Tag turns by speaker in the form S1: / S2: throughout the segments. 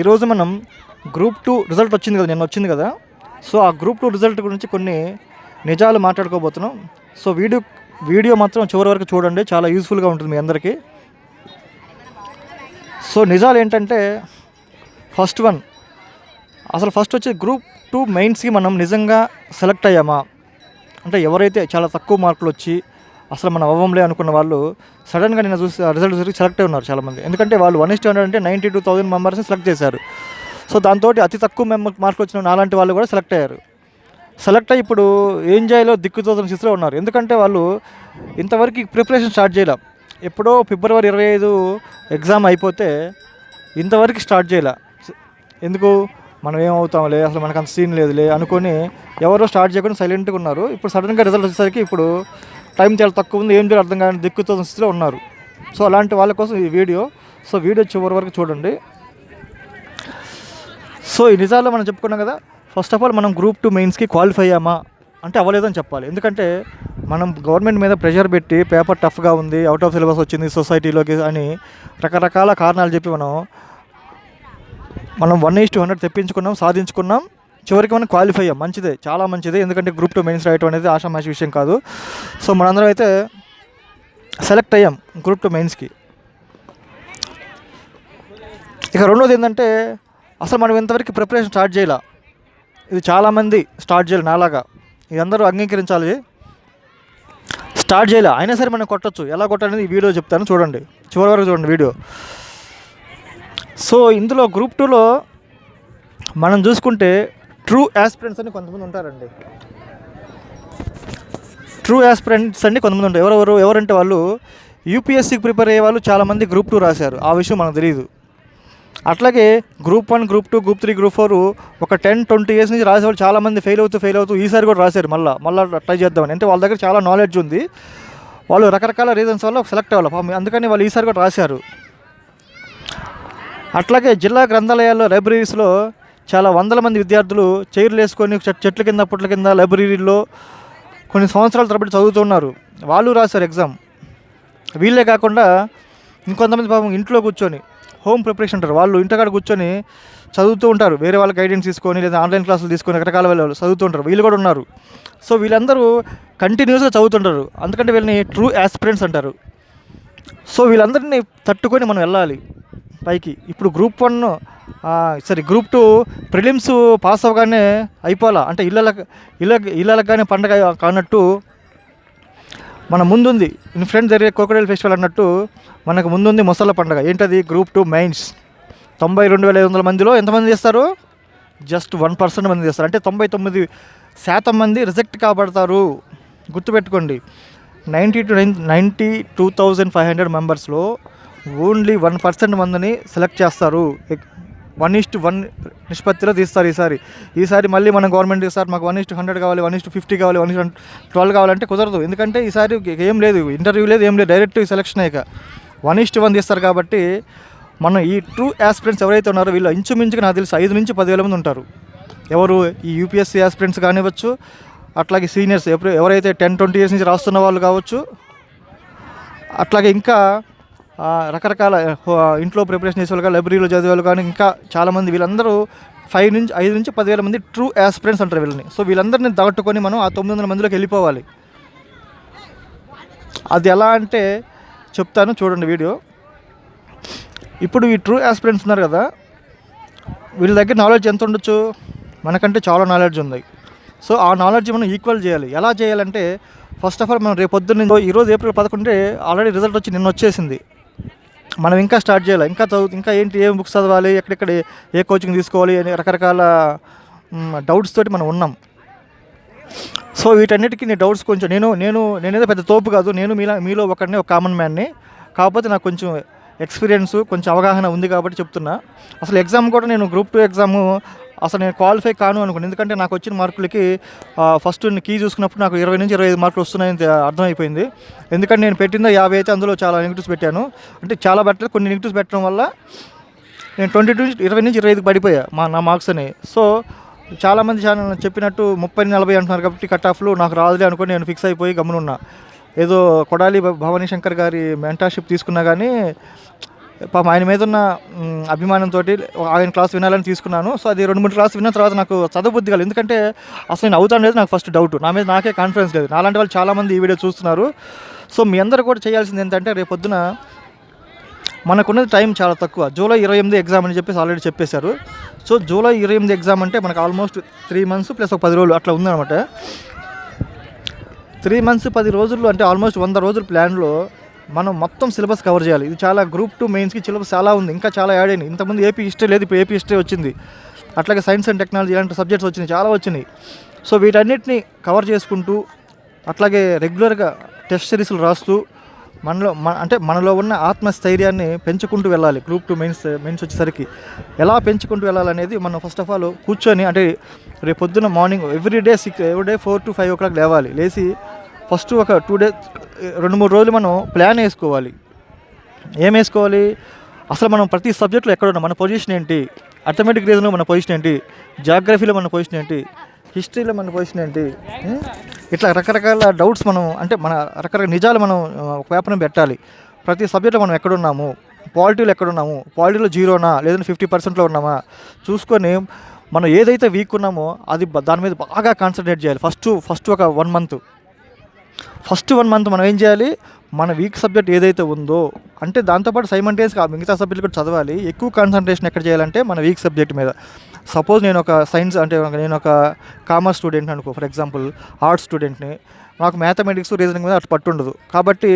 S1: ఈరోజు మనం group two result వచ్చింది కదా నిన్న వచ్చింది కదా. సో ఆ గ్రూప్ టూ రిజల్ట్ గురించి కొన్ని నిజాలు మాట్లాడుకోబోతున్నాం. సో వీడియో వీడియో మాత్రం చివరి వరకు చూడండి చాలా యూస్ఫుల్గా ఉంటుంది మీ అందరికీ. సో నిజాలు ఏంటంటే ఫస్ట్ వన్ అసలు ఫస్ట్ వచ్చి గ్రూప్ టూ మెయిన్స్కి మనం నిజంగా సెలెక్ట్ అయ్యామా? అంటే ఎవరైతే చాలా తక్కువ మార్కులు వచ్చి అసలు మనం అవ్వంలే అనుకున్న వాళ్ళు సడన్గా నిన్న చూసి రిజల్ట్ చూసి సెలెక్ట్ అయి ఉన్నారు చాలామంది. ఎందుకంటే వాళ్ళు వన్ ఇస్ట్ హండ్రెడ్ అంటే నైంటీ టూ థౌసండ్ మెంబర్స్ని సెలెక్ట్ చేశారు. సో దాంతో అతి తక్కువ మెంబర్ మార్కులు వచ్చిన నాలాంటి వాళ్ళు కూడా సెలెక్ట్ అయ్యారు. సెలెక్ట్ అయ్యి ఇప్పుడు ఏం చేయాలో దిక్కుతోచిన స్థితిలో ఉన్నారు. ఎందుకంటే వాళ్ళు ఇంతవరకు ప్రిపరేషన్ స్టార్ట్ చేయలే. ఎప్పుడో ఫిబ్రవరి ఇరవై ఐదు ఎగ్జామ్ అయిపోతే ఇంతవరకు స్టార్ట్ చేయలే. ఎందుకు? మనం ఏమవుతాంలే అసలు మనకు అంత సీన్ లేదులే అనుకొని ఎవరో స్టార్ట్ చేయకుండా సైలెంట్గా ఉన్నారు. ఇప్పుడు సడన్గా రిజల్ట్ వచ్చేసరికి ఇప్పుడు టైం చాలా తక్కువ ఉంది ఏం చేయాలి అర్థం కాని దిక్కుతో స్థితిలో ఉన్నారు. సో అలాంటి వాళ్ళ కోసం ఈ వీడియో సో వీడియో చివరి వరకు చూడండి. సో ఈ నిజాల్లో మనం చెప్పుకున్నాం కదా ఫస్ట్ ఆఫ్ ఆల్ మనం గ్రూప్ టూ మెయిన్స్కి క్వాలిఫై అయ్యామా? అంటే అవ్వలేదని చెప్పాలి. ఎందుకంటే మనం గవర్నమెంట్ మీద ప్రెషర్ పెట్టి పేపర్ టఫ్గా ఉంది అవుట్ ఆఫ్ సిలబస్ వచ్చింది సొసైటీలోకి అని రకరకాల కారణాలు చెప్పి మనం మనం వన్ ఈస్ టూ హండ్రెడ్ తెప్పించుకున్నాం సాధించుకున్నాం. చివరికి మనం క్వాలిఫై అయ్యాం. మంచిదే చాలా మంచిదే. ఎందుకంటే గ్రూప్ టూ మెయిన్స్ రాయటం అనేది ఆషామాషి విషయం కాదు. సో మనందరం అయితే సెలెక్ట్ అయ్యాం గ్రూప్ టూ మెయిన్స్కి ఇక రెండోది ఏంటంటే అసలు మనం ఇంతవరకు ప్రిపరేషన్ స్టార్ట్ చేయాల. ఇది చాలామంది స్టార్ట్ చేయాలి నాలాగా. ఇది అందరూ అంగీకరించాలి. స్టార్ట్ చేయాలి. అయినా సరే మనం కొట్టచ్చు. ఎలా కొట్టాలనేది ఈ వీడియో చెప్తాను. చూడండి. చివరి వరకు చూడండి వీడియో. సో ఇందులో గ్రూప్ టూలో మనం చూసుకుంటే ట్రూ యాస్పిరెంట్స్ అని కొంతమంది ఉంటారండి. ట్రూ యాస్పిరెంట్స్ అని కొంతమంది ఉంటారు. ఎవరెవరు ఎవరంటే వాళ్ళు యూపీఎస్సీకి ప్రిపేర్ అయ్యే వాళ్ళు చాలామంది గ్రూప్ టూ రాశారు. ఆ విషయం మనకు తెలియదు అట్లాగే group one group two group three group four ఒక టెన్ ట్వంటీ ఇయర్స్ నుంచి రాసేవాళ్ళు చాలామంది ఫెయిల్ అవుతూ ఫెయిల్ అవుతూ ఈసారి కూడా రాశారు మళ్ళీ. మళ్ళీ ట్రై చేద్దామని. అంటే వాళ్ళ దగ్గర చాలా నాలెడ్జ్ ఉంది. వాళ్ళు రకరకాల రీజన్స్ వల్ల సెలెక్ట్ అవ్వాలి. అందుకని వాళ్ళు ఈసారి కూడా రాశారు. అట్లాగే జిల్లా గ్రంథాలయాల్లో లైబ్రరీస్లో చాలా వందల మంది విద్యార్థులు చైర్లు వేసుకొని చెట్ల కింద పుట్ల కింద లైబ్రరీలో కొన్ని సంవత్సరాల తరబడి చదువుతున్నారు. వాళ్ళు రాశారు ఎగ్జామ్. వీళ్ళే కాకుండా ఇంకొంతమంది పాపం ఇంట్లో కూర్చొని హోమ్ ప్రిపరేషన్ అంటారు. వాళ్ళు ఇంటికాడ కూర్చొని చదువుతూ ఉంటారు. వేరే వాళ్ళ గైడెన్స్ తీసుకొని లేదా ఆన్లైన్ క్లాసులు తీసుకొని రకరకాల వాళ్ళు చదువుతూ ఉంటారు. వీళ్ళు కూడా ఉన్నారు. సో వీళ్ళందరూ కంటిన్యూస్గా చదువుతుంటారు. అందుకంటే వీళ్ళని ట్రూ యాస్పిరెంట్స్ అంటారు. సో వీళ్ళందరినీ తట్టుకొని మనం వెళ్ళాలి. పైకి. ఇప్పుడు గ్రూప్ వన్ సరే గ్రూప్ టూ ప్రిలిమ్స్ పాస్ అవ్వగానే అయిపోవాలా? అంటే ఇళ్ళకి ఇళ్ళ ఇళ్ళకి కానీ పండగ కానట్టు మన ముందుంది. ఇన్ ఫ్రెండ్ జరిగే కోకడేల్ ఫెస్టివల్ అన్నట్టు మనకు ముందుంది మొసళ్ళ పండగ. ఏంటది? Group two mains. తొంభై రెండు వేల ఐదు వందల మందిలో ఎంతమంది చేస్తారు? జస్ట్ వన్ పర్సెంట్ మంది చేస్తారు. అంటే తొంభై తొమ్మిది శాతం మంది రిజెక్ట్ కాబడతారు. గుర్తుపెట్టుకోండి. Ninety two nine ninety two thousand five hundred మెంబర్స్లో ఓన్లీ వన్ పర్సెంట్ మందిని సెలెక్ట్ చేస్తారు. వన్ ఇస్ట్ వన్ నిష్పత్తిలో తీస్తారు ఈసారి. ఈసారి మళ్ళీ మన గవర్నమెంట్ సార్ మాకు వన్ ఇస్ట్ హండ్రెడ్ కావాలి వన్ ఇస్ట్ ఫిఫ్టీ కావాలి వన్ ఇస్ట్ ట్వెల్వ్ కావాలంటే కుదరదు. ఎందుకంటే ఈసారి ఏం లేదు ఇంటర్వ్యూ లేదు ఏం లేదు డైరెక్ట్ సెలెక్షన్ అయ్యాక వన్ ఇస్ట్ వన్ తీస్తారు కాబట్టి మనం ఈ ట్రూ యాస్పిరెంట్స్ ఎవరైతే ఉన్నారో వీళ్ళు ఇంచుమించుగా నాకు తెలిసి ఐదు నుంచి పదివేల మంది ఉంటారు. ఎవరు ఈ యూపీఎస్సీ యాస్పిరెంట్స్ కానివ్వచ్చు అట్లాగే సీనియర్స్ ఎప్పుడు ఎవరైతే టెన్ ట్వంటీ ఇయర్స్ నుంచి రాస్తున్న వాళ్ళు కావచ్చు అట్లాగే ఇంకా రకరకాల ఇంట్లో ప్రిపరేషన్ చేసే వాళ్ళు కానీ లైబ్రరీలో చదివేవాళ్ళు కానీ ఇంకా చాలామంది వీళ్ళందరూ ఫైవ్ నుంచి ఐదు నుంచి పదివేల మంది ట్రూ యాస్పిరెంట్స్ అంటారు వీళ్ళని. సో వీళ్ళందరినీ దాటుకొని మనం ఆ తొమ్మిది వందల మందిలోకి వెళ్ళిపోవాలి. అది ఎలా అంటే చెప్తాను చూడండి వీడియో. ఇప్పుడు ఈ ట్రూ యాస్పిరెంట్స్ ఉన్నారు కదా వీళ్ళ దగ్గర నాలెడ్జ్ ఎంత ఉండొచ్చు? మనకంటే చాలా నాలెడ్జ్ ఉంది. సో ఆ నాలెడ్జ్ మనం ఈక్వల్ చేయాలి. ఎలా చేయాలంటే ఫస్ట్ ఆఫ్ ఆల్ మనం రేపు పొద్దున్న ఈరోజు ఏప్రిల్ పదకొండే ఆల్రెడీ రిజల్ట్ వచ్చి నిన్న వచ్చేసింది. మనం ఇంకా స్టార్ట్ చేయాలి. ఇంకా చదువు ఇంకా ఏంటి ఏం బుక్స్ చదవాలి ఎక్కడెక్కడ ఏ- కోచింగ్ తీసుకోవాలి అని రకరకాల డౌట్స్ తోటి మనం ఉన్నాం. సో వీటన్నిటికీ నీ డౌట్స్ కొంచెం నేను నేను నేనేదో పెద్ద తోపు కాదు నేను మీలా మీలో ఒకరిని ఒక కామన్ మ్యాన్ని కాకపోతే నాకు కొంచెం ఎక్స్పీరియన్స్ కొంచెం అవగాహన ఉంది కాబట్టి చెప్తున్నా. అసలు ఎగ్జామ్ కూడా నేను గ్రూప్ టూ ఎగ్జామ్ అసలు నేను క్వాలిఫై కాను అనుకున్నాను ఎందుకంటే నాకు వచ్చిన మార్కులకి ఫస్ట్ కీ చూసుకున్నప్పుడు నాకు ఇరవై నుంచి ఇరవై ఐదు మార్కులు వస్తున్నాయని అర్థమైపోయింది. ఎందుకంటే నేను పెట్టిందో యాభై అయితే అందులో చాలా నెగిటివ్స్ పెట్టాను. అంటే చాలా బెటర్ కొన్ని నెగిటివ్స్ పెట్టడం వల్ల నేను ట్వంటీ టూ ఇరవై నుంచి ఇరవై ఐదుకి పడిపోయా మా నా మార్క్స్ అని. సో చాలామంది ఛానల్ చెప్పినట్టు ముప్పై నలభై అంటున్నారు కాబట్టి కట్ ఆఫ్లు నాకు రాదులే అనుకుని నేను ఫిక్స్ అయిపోయి గమనున్నా ఏదో కొడాలి భవానీ శంకర్ గారి మెంటర్షిప్ తీసుకున్నా కానీ పాపం ఆయన మీద ఉన్న అభిమానంతో ఆయన క్లాస్ వినాలని తీసుకున్నాను. సో అది రెండు మూడు క్లాస్ విన్న తర్వాత నాకు చదవబుద్ధి కాలేదు. ఎందుకంటే అసలు నేను అవుతాను లేదు నాకు ఫస్ట్ డౌట్ నా మీద నాకే కాన్ఫిడెన్స్ లేదు. నాలాంటి వాళ్ళు చాలామంది ఈ వీడియో చూస్తున్నారు. సో మీ అందరూ కూడా చేయాల్సింది ఏంటంటే రేపు పొద్దున మనకున్నది టైం చాలా తక్కువ. జూలై ఇరవై ఎనిమిది ఎగ్జామ్ అని చెప్పేసి ఆల్రెడీ చెప్పేశారు. సో జూలై ఇరవై ఎనిమిది ఎగ్జామ్ అంటే మనకు ఆల్మోస్ట్ త్రీ మంత్స్ ప్లస్ ఒక పది రోజులు అట్లా ఉందన్నమాట. త్రీ మంత్స్ పది రోజుల్లో అంటే ఆల్మోస్ట్ వంద రోజుల ప్లాన్లో మనం మొత్తం సిలబస్ కవర్ చేయాలి. ఇది చాలా గ్రూప్ టూ మెయిన్స్కి సిలబస్ చాలా ఉంది. ఇంకా చాలా యాడ్ అయినాయి ఇంతకుముందు ఏపీ హిస్టరీ లేదు ఇప్పుడు ఏపీ హిస్టరీ వచ్చింది. అట్లాగే సైన్స్ అండ్ టెక్నాలజీ ఇలాంటి సబ్జెక్ట్స్ వచ్చినాయి చాలా వచ్చినాయి. సో వీటన్నిటిని కవర్ చేసుకుంటూ అట్లాగే రెగ్యులర్గా టెస్ట్ సిరీస్లు రాస్తూ మనలో మన అంటే మనలో ఉన్న ఆత్మస్థైర్యాన్ని పెంచుకుంటూ వెళ్ళాలి. గ్రూప్ టూ మెయిన్స్ మెయిన్స్ వచ్చేసరికి ఎలా పెంచుకుంటూ వెళ్ళాలనేది మనం ఫస్ట్ ఆఫ్ ఆల్ కూర్చొని అంటే రేపు పొద్దున్న morning every day six every day four to five o'clock లేవాలి. లేచి ఫస్ట్ ఒక టూ డేస్ రెండు మూడు రోజులు మనం ప్లాన్ వేసుకోవాలి. ఏం వేసుకోవాలి? అసలు మనం ప్రతి సబ్జెక్ట్లో ఎక్కడ ఉన్నాం? మన పొజిషన్ ఏంటి? అథమెటిక్ రీజన్లో మన పొజిషన్ ఏంటి? జాగ్రఫీలో మన పొజిషన్ ఏంటి? హిస్టరీలో మన పొజిషన్ ఏంటి? ఇట్లా రకరకాల డౌట్స్ మనం అంటే మన రకరకాల నిజాలు మనం ఒక పేపర్ని పెట్టాలి. ప్రతి సబ్జెక్ట్లో మనం ఎక్కడున్నాము పాలిటీలో ఎక్కడున్నాము పాలిటీలో జీరోనా లేదంటే ఫిఫ్టీ పర్సెంట్లో ఉన్నామా? చూసుకొని మనం ఏదైతే వీక్ ఉన్నామో అది దాని మీద బాగా కాన్సన్ట్రేట్ చేయాలి. ఫస్ట్ ఫస్ట్ ఒక one month first one month మనం ఏం చేయాలి? మన వీక్ సబ్జెక్ట్ ఏదైతే ఉందో అంటే దాంతోపాటు సైమంటేస్గా మిగతా సబ్జెక్టులు కూడా చదవాలి. ఎక్కువ కాన్సన్ట్రేషన్ ఎక్కడ చేయాలంటే మన వీక్ సబ్జెక్ట్ మీద. సపోజ్ నేను ఒక సైన్స్ అంటే నేను ఒక కామర్స్ స్టూడెంట్ అనుకో ఫర్ ఎగ్జాంపుల్ ఆర్ట్స్ స్టూడెంట్ని నాకు మ్యాథమెటిక్స్ రీజనింగ్ మీద అటు పట్టు ఉండదు. కాబట్టి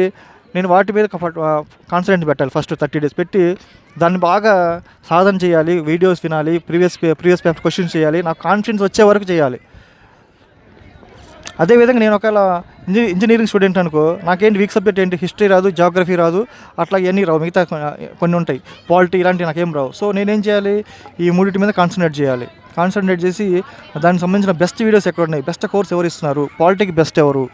S1: నేను వాటి మీద కాన్సన్ట్రేట్ పెట్టాలి ఫస్ట్ థర్టీ డేస్. పెట్టి దాన్ని బాగా సాధన చేయాలి వీడియోస్ వినాలి ప్రీవియస్ ప్రీవియస్ పేపర్ క్వశ్చన్స్ చేయాలి. నాకు కాన్ఫిడెన్స్ వచ్చే వరకు చేయాలి. అదేవిధంగా నేను ఒకవేళ ఇంజ ఇంజనీరింగ్ స్టూడెంట్ అనుకో నాకేంటి వీక్ సబ్జెక్ట్ ఏంటి? హిస్టరీ రాదు జాగ్రఫీ రాదు అట్లా ఇవన్నీ రావు మిగతా కొన్ని ఉంటాయి. పాలిటీ ఇలాంటివి నాకేం రావు. సో నేనేం చేయాలి? ఈ మూడింటి మీద కాన్సన్ట్రేట్ చేయాలి. కాన్సన్ట్రేట్ చేసి దానికి సంబంధించిన బెస్ట్ వీడియోస్ ఎక్కడ ఉన్నాయి బెస్ట్ కోర్స్ ఎవరు ఇస్తున్నారు? పాలిటీకి బెస్ట్ ఎవరు?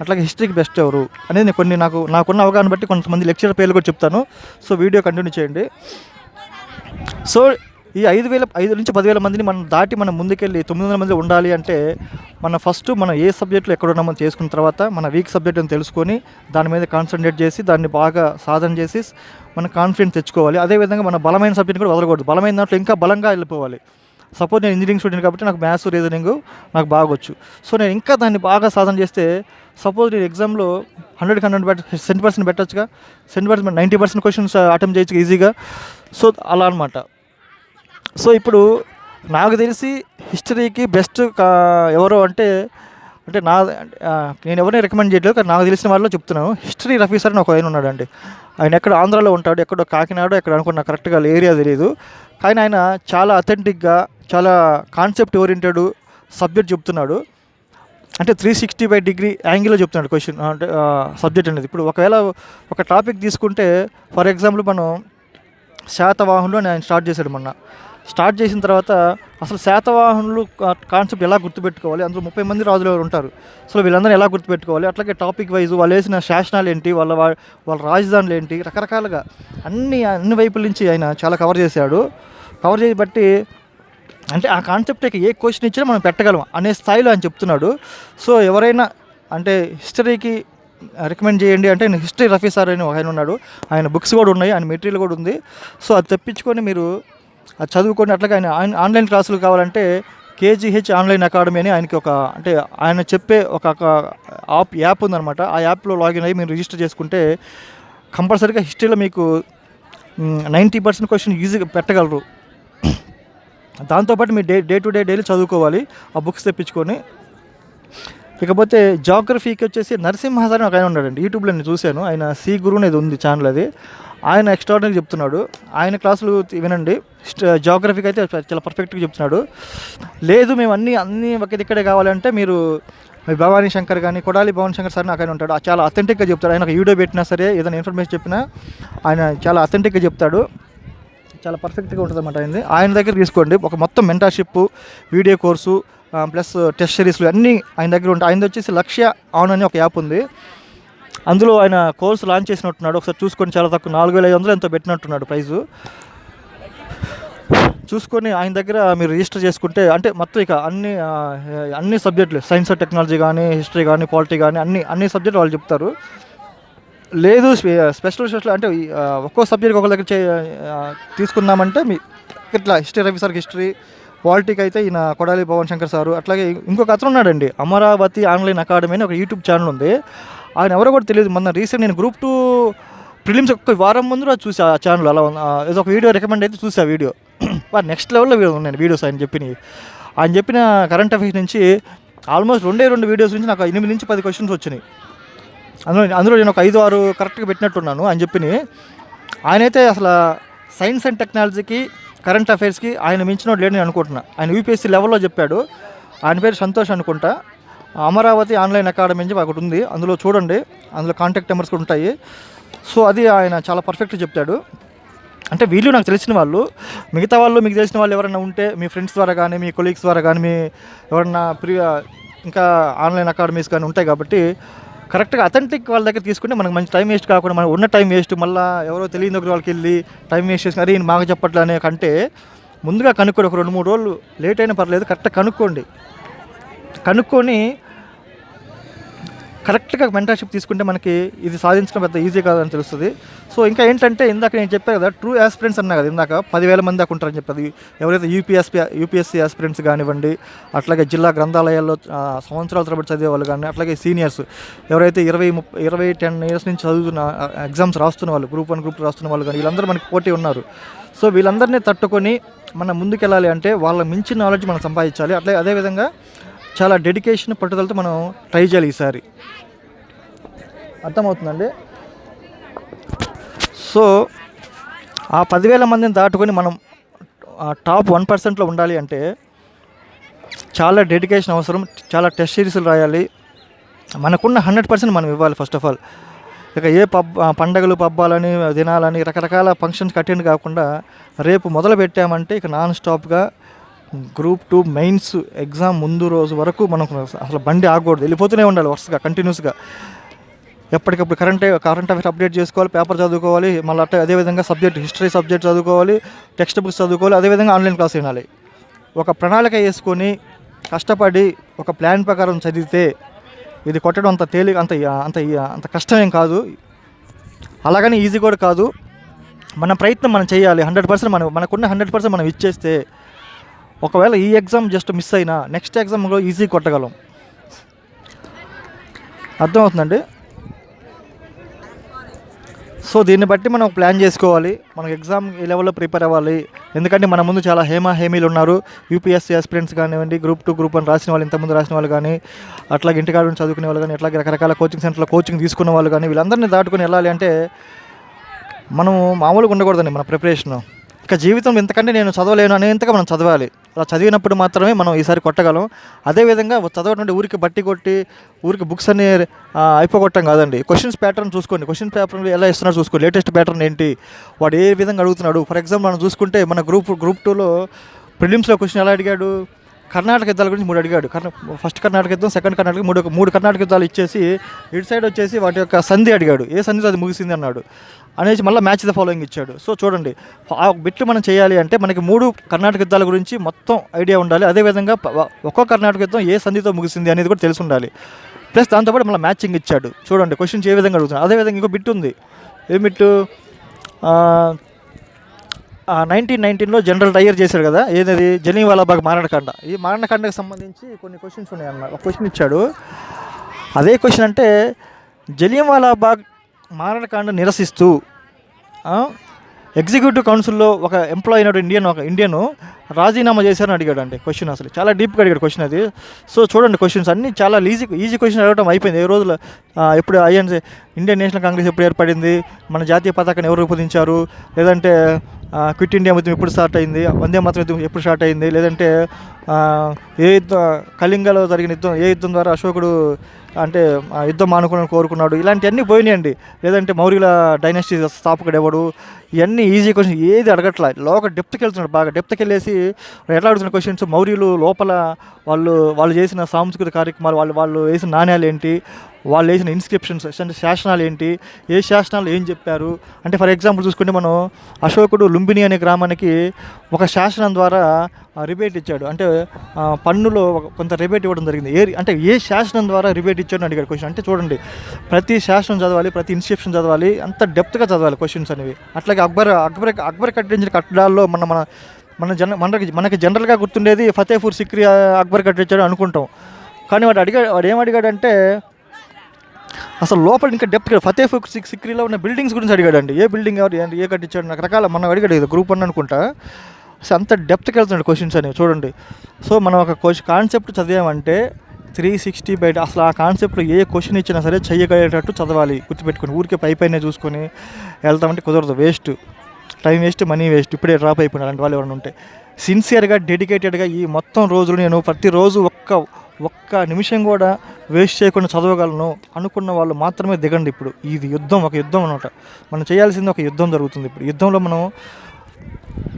S1: అట్లాగే హిస్టరీకి బెస్ట్ ఎవరు? అనేది నేను కొన్ని నాకు నాకున్న అవగాహన బట్టి కొంతమంది లెక్చర్ పేర్లు కూడా చెప్తాను. సో వీడియో కంటిన్యూ చేయండి. సో ఈ ఐదు వేల ఐదు నుంచి పదివేల మందిని మనం దాటి మనం ముందుకెళ్ళి తొమ్మిది వందల మంది ఉండాలి అంటే మన ఫస్ట్ మనం ఏ సబ్జెక్టులో ఎక్కడ ఉన్నామో చేసుకున్న తర్వాత మన వీక్ సబ్జెక్ట్ అని తెలుసుకొని దాని మీద కాన్సన్ట్రేట్ చేసి దాన్ని బాగా సాధన చేసి మన కాన్ఫిడెన్స్ తెచ్చుకోవాలి. అదేవిధంగా మన బలమైన సబ్జెక్ట్ కూడా వదలకూడదు. బలమైన దాంట్లో ఇంకా బలంగా వెళ్ళిపోవాలి. సపోజ్ నేను ఇంజనీరింగ్ స్టూడెంట్ కాబట్టి నాకు మ్యాథ్స్ రీజనింగ్ నాకు బాగొచ్చు. సో నేను ఇంకా దాన్ని బాగా సాధన చేస్తే సపోజ్ నేను ఎగ్జామ్లో హండ్రెడ్కి hundred bet cent percent పెట్టచ్చుగా. Cent percent ninety percent questions attempt చేయొచ్చు ఈజీగా సో అలా అనమాట సో ఇప్పుడు నాకు తెలిసి హిస్టరీకి బెస్ట్ ఎవరు అంటే అంటే నా నేను ఎవరిని రికమెండ్ చేయట్లేదు కానీ నాకు తెలిసిన వాళ్ళు చెప్తున్నాను. హిస్టరీ రఫీసర్ అని ఒక ఆయన ఉన్నాడండి. ఆయన ఎక్కడ ఆంధ్రాలో ఉంటాడు ఎక్కడో కాకినాడ ఎక్కడ అనుకున్న కరెక్ట్గా ఏరియా తెలియదు కానీ ఆయన చాలా అథెంటిక్గా చాలా కాన్సెప్ట్ ఓరియంటెడ్ సబ్జెక్ట్ చెప్తున్నాడు. అంటే త్రీ సిక్స్టీ ఫైవ్ డిగ్రీ యాంగిల్లో చెప్తున్నాడు క్వశ్చన్ అంటే సబ్జెక్ట్ అనేది. ఇప్పుడు ఒకవేళ ఒక టాపిక్ తీసుకుంటే ఫర్ ఎగ్జాంపుల్ మనం శాతవాహనులు అని ఆయన స్టార్ట్ చేశాడు మొన్న. స్టార్ట్ చేసిన తర్వాత అసలు శాతవాహనులు కాన్సెప్ట్ ఎలా గుర్తుపెట్టుకోవాలి? అందులో ముప్పై మంది రాజులు ఎవరు ఉంటారు? సో వీళ్ళందరూ ఎలా గుర్తుపెట్టుకోవాలి? అట్లాగే టాపిక్ వైజ్ వాళ్ళు వేసిన శాసనాలు ఏంటి? వాళ్ళ వాళ్ళ రాజధానులు ఏంటి? రకరకాలుగా అన్ని అన్ని వైపుల నుంచి ఆయన చాలా కవర్ చేశాడు. కవర్ చేసి బట్టి అంటే ఆ కాన్సెప్ట్ ఏ క్వశ్చన్ ఇచ్చినా మనం పెట్టగలం అనే స్థాయిలో ఆయన చెప్తున్నాడు. సో ఎవరైనా అంటే హిస్టరీకి రికమెండ్ చేయండి అంటే నేను హిస్టరీ రఫీ సార్ అని ఒక ఆయన ఉన్నాడు. ఆయన బుక్స్ కూడా ఉన్నాయి ఆయన మెటీరియల్ కూడా ఉంది. సో అది తెప్పించుకొని మీరు అది చదువుకొని అట్లాగే ఆయన ఆన్లైన్ క్లాసులు కావాలంటే కేజీహెచ్ ఆన్లైన్ అకాడమీ అని ఆయనకి ఒక అంటే ఆయన చెప్పే ఒక యాప్ యాప్ ఉందన్నమాట. ఆ యాప్లో లాగిన్ అయ్యి మీరు రిజిస్టర్ చేసుకుంటే కంపల్సరీగా హిస్టరీలో మీకు నైంటీ పర్సెంట్ క్వశ్చన్ ఈజీగా పెట్టగలరు. దాంతోపాటు మీరు day day to day daily చదువుకోవాలి. ఆ బుక్స్ తెప్పించుకొని ఇకపోతే జాగ్రఫీకి వచ్చేసి నరసింహ సార్ అని ఒక ఆయన ఉన్నాడండి. యూట్యూబ్లో నేను చూశాను. ఆయన సి గురు అనేది ఉంది ఛానల్ అది. ఆయన ఎక్స్ట్రాడినరీ చెప్తున్నాడు. ఆయన క్లాసులు వినండి. జాగ్రఫీకి అయితే చాలా పర్ఫెక్ట్గా చెప్తున్నాడు. లేదు మేము అన్నీ అన్ని ఒక ఇక్కడే కావాలంటే మీరు భవానీ శంకర్ కానీ కొడాలి భవానీ శంకర్ సార్ నాకు ఆయన ఉంటాడు. ఆ చాలా అథెంటిక్గా చెప్తాడు. ఆయన ఒక వీడియో పెట్టినా సరే ఏదైనా ఇన్ఫర్మేషన్ చెప్పినా ఆయన చాలా అథెంటిక్గా చెప్తాడు. చాలా పర్ఫెక్ట్గా ఉంటుంది అన్నమాట ఆయన దగ్గర తీసుకోండి. ఒక మొత్తం mentorship video course plus test సిరీస్లు అన్నీ ఆయన దగ్గర ఉంటాయి. ఆయన వచ్చేసి లక్ష్య ఆన్ అని ఒక యాప్ ఉంది. అందులో ఆయన కోర్సు లాంచ్ చేసినట్టున్నాడు. ఒకసారి చూసుకొని చాలా తక్కువ నాలుగు వేల ఐదు వందలు ఎంతో పెట్టినట్టున్నాడు ప్రైజు. చూసుకొని ఆయన దగ్గర మీరు రిజిస్టర్ చేసుకుంటే అంటే మొత్తం ఇక అన్ని అన్ని సబ్జెక్టులు సైన్స్ అండ్ టెక్నాలజీ కానీ హిస్టరీ కానీ పాలిటీ కానీ అన్ని అన్ని సబ్జెక్టులు వాళ్ళు చెప్తారు. లేదు స్పెషల్ స్పెషల్ అంటే ఒక్కో సబ్జెక్ట్ ఒక దగ్గర చే తీసుకున్నామంటే మీ ఇట్లా హిస్టరీ రవి సార్కి హిస్టరీ పాలిటిక్ అయితే ఈయన కొడాలి పవన్ శంకర్ సారు. అట్లాగే ఇంకొక అతను ఉన్నాడండి. అమరావతి ఆన్లైన్ అకాడమీ అని ఒక యూట్యూబ్ ఛానల్ ఉంది. ఆయన ఎవరో కూడా తెలియదు. మొన్న రీసెంట్ నేను గ్రూప్ టూ ప్రిలిమ్స్ ఒక వారం ముందు రోజు చూసా ఆ ఛానల్. అలా ఏదో ఒక వీడియో రికమెండ్ అయితే చూసా వీడియో. వారు నెక్స్ట్ లెవెల్లో ఉన్నాయి వీడియోస్ ఆయన చెప్పినవి. ఆయన చెప్పిన కరెంట్ అఫైర్స్ నుంచి ఆల్మోస్ట్ రెండే రెండు వీడియోస్ నుంచి నాకు ఎనిమిది నుంచి పది క్వశ్చన్స్ వచ్చినాయి. అందులో అందులో నేను ఒక ఐదు ఆరు కరెక్ట్గా పెట్టినట్టున్నాను అని చెప్పి ఆయనైతే అసలు సైన్స్ అండ్ టెక్నాలజీకి కరెంట్ అఫైర్స్కి ఆయన మించినోడు లేడు నేను అనుకుంటున్నా. ఆయన యూపీఎస్సీ లెవెల్లో చెప్పాడు. ఆయన పేరు సంతోష్ అనుకుంటా. అమరావతి ఆన్లైన్ అకాడమీ అని ఒకటి ఉంది. అందులో చూడండి. అందులో కాంటాక్ట్ నెంబర్స్ కూడా ఉంటాయి. సో అది ఆయన చాలా పర్ఫెక్ట్గా చెప్తాడు. అంటే వీళ్ళు నాకు తెలిసిన వాళ్ళు మిగతా వాళ్ళు మీకు తెలిసిన వాళ్ళు ఎవరైనా ఉంటే మీ ఫ్రెండ్స్ ద్వారా కానీ మీ కొలీగ్స్ ద్వారా కానీ మీ ఎవరన్నా ప్రియ ఇంకా ఆన్లైన్ అకాడమీస్ కానీ ఉంటాయి కాబట్టి కరెక్ట్గా అథెంటిక్ వాళ్ళ దగ్గర తీసుకుంటే మనకు మంచి టైం వేస్ట్ కాకుండా మనం ఉన్న టైం వేస్ట్ మళ్ళీ ఎవరో తెలియని దగ్గర వాళ్ళకి వెళ్ళి టైం వేస్ట్ చేసి అరే మాకు చెప్పట్లే అనే కంటే ముందుగా కనుక్కోండి ఒక రెండు మూడు రోజులు లేట్ అయినా పర్లేదు కరెక్ట్గా కనుక్కోండి. కనుక్కొని కరెక్ట్గా మెంటర్షిప్ తీసుకుంటే మనకి ఇది సాధించడం పెద్ద ఈజీ కాదని తెలుస్తుంది. సో ఇంకా ఏంటంటే ఇందాక నేను చెప్పాను కదా ట్రూ ఆస్పిరెంట్స్ అన్నా కదా ఇందాక పదివేల మంది దాకా ఉంటారని చెప్పారు ఎవరైతే యూపీఎస్పీ యూపీఎస్సీ ఆస్పిరెంట్స్ కానివ్వండి అట్లాగే జిల్లా గ్రంథాలయాల్లో సంవత్సరాల తరబడి చదివే వాళ్ళు కానీ అట్లాగే సీనియర్స్ ఎవరైతే ఇరవై ముప్పై ఇరవై టెన్ ఇయర్స్ నుంచి చదువుతున్న ఎగ్జామ్స్ రాస్తున్న వాళ్ళు గ్రూప్ వన్ గ్రూప్ రాస్తున్న వాళ్ళు కానీ వీళ్ళందరూ మనకి పోటీ ఉన్నారు. సో వీళ్ళందరినీ తట్టుకొని మనం ముందుకెళ్ళాలి అంటే వాళ్ళ మించిన నాలెడ్జ్ మనం సంపాదించాలి. అట్లే అదేవిధంగా చాలా డెడికేషన్ పట్టుదలతో మనం ట్రై చేయాలి ఈసారి. అర్థమవుతుందండి? సో ఆ పదివేల మందిని దాటుకొని మనం ఆ టాప్ వన్ పర్సెంట్లో ఉండాలి అంటే చాలా డెడికేషన్ అవసరం చాలా టెస్ట్ సిరీస్లు రాయాలి. మనకున్న హండ్రెడ్ పర్సెంట్ మనం ఇవ్వాలి ఫస్ట్ ఆఫ్ ఆల్. ఇక ఏ పబ్ పండగలు పబ్బాలని దినాలని రకరకాల ఫంక్షన్స్ అటెండ్ కాకుండా రేపు మొదలు పెట్టామంటే ఇక నాన్ స్టాప్గా గ్రూప్ టూ మెయిన్స్ ఎగ్జామ్ ముందు రోజు వరకు మనకు అసలు బండి ఆగకూడదు. వెళ్ళిపోతూనే ఉండాలి వరుసగా కంటిన్యూస్గా ఎప్పటికప్పుడు కరెంట్ కరెంట్ అఫైర్స్ అప్డేట్ చేసుకోవాలి పేపర్ చదువుకోవాలి మళ్ళీ అట్లా అదేవిధంగా సబ్జెక్ట్ హిస్టరీ సబ్జెక్ట్ చదువుకోవాలి టెక్స్ట్ బుక్స్ చదువుకోవాలి అదేవిధంగా ఆన్లైన్ క్లాస్ వినాలి. ఒక ప్రణాళిక వేసుకొని కష్టపడి ఒక ప్లాన్ ప్రకారం చదివితే ఇది కొట్టడం అంత తేలిక అంత అంత అంత కష్టమేం కాదు. అలాగని ఈజీ కూడా కాదు. మన ప్రయత్నం మనం చేయాలి. హండ్రెడ్ పర్సెంట్ మనం మనకున్న హండ్రెడ్ పర్సెంట్ మనం ఇచ్చేస్తే ఒకవేళ ఈ ఎగ్జామ్ జస్ట్ మిస్ అయినా నెక్స్ట్ ఎగ్జామ్లో ఈజీ కొట్టగలం. అర్థమవుతుందండి? సో దీన్ని బట్టి మనం ప్లాన్ చేసుకోవాలి. మనం ఎగ్జామ్ ఏ లెవెల్లో ప్రిపేర్ అవ్వాలి. ఎందుకంటే మన ముందు చాలా హేమా హేమీలు ఉన్నారు. యూపీఎస్సీ ఆస్పిరెంట్స్ కానివ్వండి గ్రూప్ టూ గ్రూప్ వన్ రాసిన వాళ్ళు ఇంతకుముందు రాసిన వాళ్ళు కానీ అట్లాగే ఇంటికాడ నుంచి చదువుకునే వాళ్ళు కానీ అట్లాగే రకరకాల కోచింగ్ సెంటర్లో కోచింగ్ తీసుకున్న వాళ్ళు కానీ వీళ్ళందరినీ దాటుకుని వెళ్ళాలి అంటే మనం మామూలుగా ఉండకూడదండి మన ప్రిపరేషన్ ఇక జీవితం ఇంతకంటే నేను చదవలేను అనేంతగా మనం చదవాలి. అలా చదివినప్పుడు మాత్రమే మనం ఈసారి కొట్టగలం. అదేవిధంగా చదవటువంటి అంటే ఊరికి బట్టి కొట్టి ఊరికి బుక్స్ అన్ని ఆ, అయిపోగొట్టం కాదండి. క్వశ్చన్స్ ప్యాటర్న్ చూసుకోండి. క్వశ్చన్ ప్యాటర్న్ ఎలా ఇస్తున్నారో చూసుకోండి. లేటెస్ట్ ప్యాటర్న్ ఏంటి? వాడు ఏ విధంగా అడుగుతున్నాడు? ఫర్ ఎగ్జాంపుల్ మనం చూసుకుంటే మన గ్రూప్ గ్రూప్ టూలో ప్రిలిమ్స్లో క్వశ్చన్ ఎలా అడిగాడు? కర్ణాటక యుద్ధాల గురించి మూడు అడిగాడు. కర్ణ ఫస్ట్ కర్ణాటక యుద్ధం సెకండ్ కర్ణాటక మూడు మూడు కర్ణాటక యుద్ధాలు ఇచ్చేసి ఇటు సైడ్ వచ్చేసి వాటి యొక్క సంధి అడిగాడు. ఏ సంధితో అది ముగిసింది అన్నాడు. అనేసి మళ్ళీ మ్యాచ్ ద ఫాలోయింగ్ ఇచ్చాడు. సో చూడండి ఆ బిట్లు మనం చేయాలి అంటే మనకి మూడు కర్ణాటక యుద్ధాల గురించి మొత్తం ఐడియా ఉండాలి. అదేవిధంగా ఒక్కో కర్ణాటక యుద్ధం ఏ సంధితో ముగిసింది అనేది కూడా తెలిసి ఉండాలి. ప్లస్ దాంతోపాటు మళ్ళీ మ్యాచింగ్ ఇచ్చాడు. చూడండి క్వశ్చన్స్ ఏ విధంగా అడుగుతున్నాడు. అదేవిధంగా ఇంకో బిట్ ఉంది. ఏ బిట్టు? నైన్టీన్ నైన్టీన్లో జనరల్ డయర్ చేశారు కదా ఏదది? జలీవాలా బాగ్ మారణకాండ. ఈ మారణకాండకు సంబంధించి కొన్ని క్వశ్చన్స్ ఉన్నాయి అన్న ఒక క్వశ్చన్ ఇచ్చాడు. అదే క్వశ్చన్ అంటే జలియంవాలా మారణకాండ నిరసిస్తూ ఎగ్జిక్యూటివ్ కౌన్సిల్లో ఒక ఎంప్లాయీ అయినటువంటి ఇండియన్ ఒక ఇండియను రాజీనామా చేశారని అడిగాడు అండి క్వశ్చన్ అసలు. చాలా డీప్గా అడిగాడు క్వశ్చన్ అది. సో చూడండి క్వశ్చన్స్ అన్నీ చాలా ఈజీ ఈజీ క్వశ్చన్ అడగడం అయిపోయింది. ఏ రోజులు ఎప్పుడు ఐఎన్సీ ఇండియన్ నేషనల్ కాంగ్రెస్ ఎప్పుడు ఏర్పడింది మన జాతీయ పతాకాన్ని ఎవరు రూపొందించారు లేదంటే క్విట్ ఇండియా యుద్ధం ఎప్పుడు స్టార్ట్ అయింది వందే మాత్రం యుద్ధం ఎప్పుడు స్టార్ట్ అయింది లేదంటే ఏ యుద్ధం కళింగలో జరిగిన యుద్ధం ఏ యుద్ధం ద్వారా అశోకుడు అంటే యుద్ధం మానుకోవాలని కోరుకున్నాడు ఇలాంటివన్నీ పోయినాయండి. లేదంటే మౌర్యుల డైనాసిటీ స్థాపకుడు ఎవడు ఇవన్నీ ఈజీ క్వశ్చన్ ఏది అడగట్లా లోక డెప్త్కి వెళ్తున్నాడు బాగా డెప్త్కి వెళ్ళేసి ఎట్లా అడుగుతున్న క్వశ్చన్స్ మౌర్యులు లోపల వాళ్ళు వాళ్ళు చేసిన సాంస్కృతిక కార్యక్రమాలు వాళ్ళు వాళ్ళు వేసిన నాణ్యాలు ఏంటి? వాళ్ళు వేసిన ఇన్స్క్రిప్షన్స్ అంటే శాసనాలు ఏంటి? ఏ శాసనాలు ఏం చెప్పారు? అంటే ఫర్ ఎగ్జాంపుల్ చూసుకుంటే మనం అశోకుడు లుంబిని అనే గ్రామానికి ఒక శాసనం ద్వారా రిబేట్ ఇచ్చాడు. అంటే పన్నులో కొంత రిబేట్ ఇవ్వడం జరిగింది. ఏ అంటే ఏ శాసనం ద్వారా రిబేట్ ఇచ్చాడు అడిగాడు క్వశ్చన్ అంటే చూడండి ప్రతి శాసనం చదవాలి ప్రతి ఇన్స్క్రిప్షన్ చదవాలి అంత డెప్త్గా చదవాలి క్వశ్చన్స్ అనేవి. అట్లాగే అక్బర్ అక్బర్ అక్బర్ కట్టించిన కట్టడాల్లో మన మన మన జన మనకి మనకి జనరల్గా గుర్తుండేది ఫతేపూర్ సిక్రీ అక్బర్ కట్టించాడు అనుకుంటాం. కానీ వాడు అడిగాడు వాడు ఏం అడిగాడంటే అసలు లోపల ఇంకా డెప్త్ ఫతేపూర్ సిక్ సిక్రీలో ఉన్న బిల్డింగ్స్ గురించి అడిగాడండి. ఏ బిల్డింగ్ ఎవరు ఏ కట్టించాడు రకరకాల మనం అడిగాడు ఇది గ్రూప్ వన్ అనుకుంటా. అసలు అంత డెప్త్కి వెళ్తున్నాడు క్వశ్చన్స్ అనేవి చూడండి. సో మనం ఒక క్వశ్చన్ కాన్సెప్ట్ చదివామంటే త్రీ సిక్స్టీ బయట అసలు ఆ కాన్సెప్ట్లో ఏ క్వశ్చన్ ఇచ్చినా సరే చెయ్యగలిగేటట్టు చదవాలి. గుర్తుపెట్టుకొని ఊరికే పై పైన చూసుకొని వెళ్తామంటే కుదరదు waste. Time waste money waste ఇప్పుడే డ్రాప్ అయిపోయిన అలాంటి వాళ్ళు ఎవరైనా ఉంటే. సిన్సియర్గా డెడికేటెడ్గా ఈ మొత్తం రోజులు నేను ప్రతిరోజు ఒక్క ఒక్క నిమిషం కూడా వేస్ట్ చేయకుండా చదవగలను అనుకున్న వాళ్ళు మాత్రమే దిగండి ఇప్పుడు. ఇది యుద్ధం ఒక యుద్ధం అనమాట మనం చేయాల్సింది ఒక యుద్ధం జరుగుతుంది ఇప్పుడు. యుద్ధంలో మనం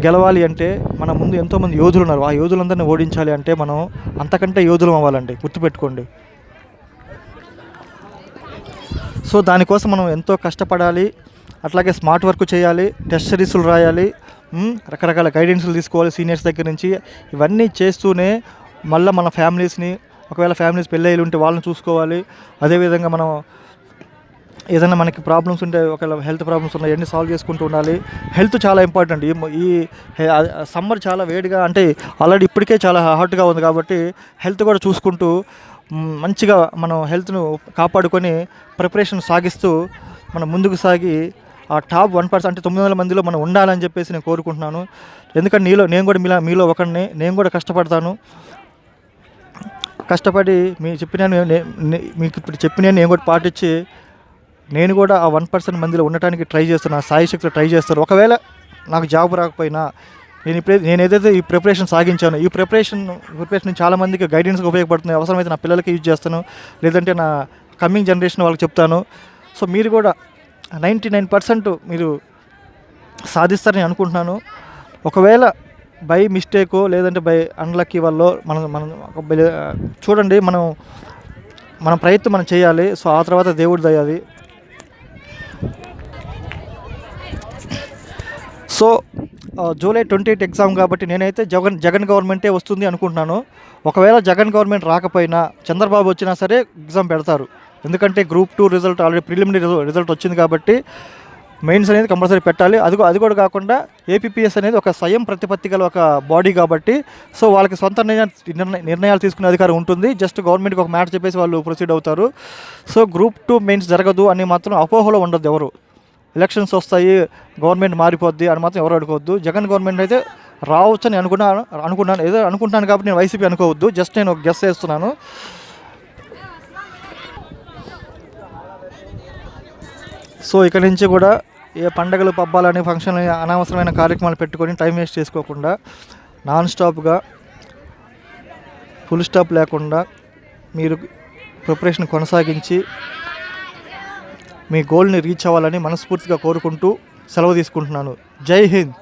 S1: గెలవాలి అంటే మన ముందు ఎంతోమంది యోధులు ఉన్నారు. ఆ యోధులందరినీ ఓడించాలి అంటే మనం అంతకంటే యోధులం అవ్వాలండి. గుర్తుపెట్టుకోండి. సో దానికోసం మనం ఎంతో కష్టపడాలి. అట్లాగే స్మార్ట్ వర్క్ చేయాలి టెస్ట్ సిరీస్లు రాయాలి రకరకాల గైడెన్స్లు తీసుకోవాలి సీనియర్స్ దగ్గర నుంచి. ఇవన్నీ చేస్తూనే మళ్ళీ మన ఫ్యామిలీస్ని ఒకవేళ ఫ్యామిలీస్ పెళ్ళి ఉంటే వాళ్ళని చూసుకోవాలి. అదేవిధంగా మనం ఏదైనా మనకి ప్రాబ్లమ్స్ ఉంటే ఒకవేళ హెల్త్ ప్రాబ్లమ్స్ ఉన్నాయి అన్నీ సాల్వ్ చేసుకుంటూ ఉండాలి. హెల్త్ చాలా ఇంపార్టెంట్. ఈ సమ్మర్ చాలా వేడిగా అంటే ఆల్రెడీ ఇప్పటికే చాలా హాట్గా ఉంది కాబట్టి హెల్త్ కూడా చూసుకుంటూ మంచిగా మనం హెల్త్ను కాపాడుకొని ప్రిపరేషన్ సాగిస్తూ మనం ముందుకు సాగి ఆ టాప్ వన్ పర్సెంట్ అంటే తొమ్మిది వందల మందిలో మనం ఉండాలని చెప్పేసి నేను కోరుకుంటున్నాను. ఎందుకంటే నీలో నేను కూడా మీలా మీలో ఒకరిని నేను కూడా కష్టపడతాను. కష్టపడి మీ చెప్పిన మీకు ఇప్పుడు చెప్పిన నేను కూడా పాటించి నేను కూడా ఆ వన్ పర్సెంట్ మందిలో ఉండటానికి ట్రై చేస్తున్నా సాయి శక్తిలో ట్రై చేస్తాను ఒకవేళ నాకు జాబ్ రాకపోయినా నేను ఇప్పుడే నేను ఏదైతే ఈ ప్రిపరేషన్ సాగించాను ఈ ప్రిపరేషన్ ప్రిపరేషన్ చాలా మందికి గైడెన్స్గా ఉపయోగపడుతుంది. అవసరమైతే నా పిల్లలకి యూజ్ చేస్తాను. లేదంటే నా కమింగ్ జనరేషన్ వాళ్ళకి చెప్తాను. సో మీరు కూడా నైంటీ నైన్ పర్సెంట్ మీరు సాధిస్తారని అనుకుంటున్నాను. ఒకవేళ బై మిస్టేకో లేదంటే బై అన్లక్కీ వల్ల మనం మనం ఒక చూడండి మనం మన ప్రయత్నం మనం చేయాలి. సో ఆ తర్వాత దేవుడి దయాలి so July twenty eight exam కాబట్టి నేనైతే జగన్ జగన్ గవర్నమెంటే వస్తుంది అనుకుంటున్నాను. ఒకవేళ జగన్ గవర్నమెంట్ రాకపోయినా చంద్రబాబు వచ్చినా సరే ఎగ్జామ్ పెడతారు. ఎందుకంటే group two result already preliminary result వచ్చింది కాబట్టి మెయిన్స్ అనేది కంపల్సరీ పెట్టాలి. అది అది కూడా కాకుండా ఏపీపీఎస్ అనేది ఒక స్వయం ప్రతిపత్తి గల ఒక బాడీ కాబట్టి సో వాళ్ళకి సొంత నిర్ణయ నిర్ణయ- నిర్ణయాలు తీసుకునే అధికారం ఉంటుంది. జస్ట్ గవర్నమెంట్కి ఒక మ్యాటర్ చెప్పేసి వాళ్ళు ప్రొసీడ్ అవుతారు. సో గ్రూప్ టూ మెయిన్స్ జరగదు అని మాత్రం అపోహలో ఉండదు ఎవరు. ఎలక్షన్స్ వస్తాయి గవర్నమెంట్ మారిపోద్ది అని మాత్రం ఎవరు అనుకోవద్దు. జగన్ గవర్నమెంట్ అయితే రావచ్చు అని అనుకున్నాను అనుకున్నాను ఏదో అనుకుంటున్నాను కాబట్టి నేను వైసీపీ అనుకోవద్దు. జస్ట్ నేను గెస్ చేస్తున్నాను. సో ఇక నుంచి కూడా ఏ పండగలు పబ్బాలని ఫంక్షన్లు అనవసరమైన కార్యక్రమాలు పెట్టుకొని టైం వేస్ట్ చేసుకోకుండా నాన్ స్టాప్గా ఫుల్ స్టాప్ లేకుండా మీరు ప్రిపరేషన్ కొనసాగించి మీ గోల్ని రీచ్ అవ్వాలని మనస్ఫూర్తిగా కోరుకుంటూ సెలవు తీసుకుంటున్నాను. జై హింద్!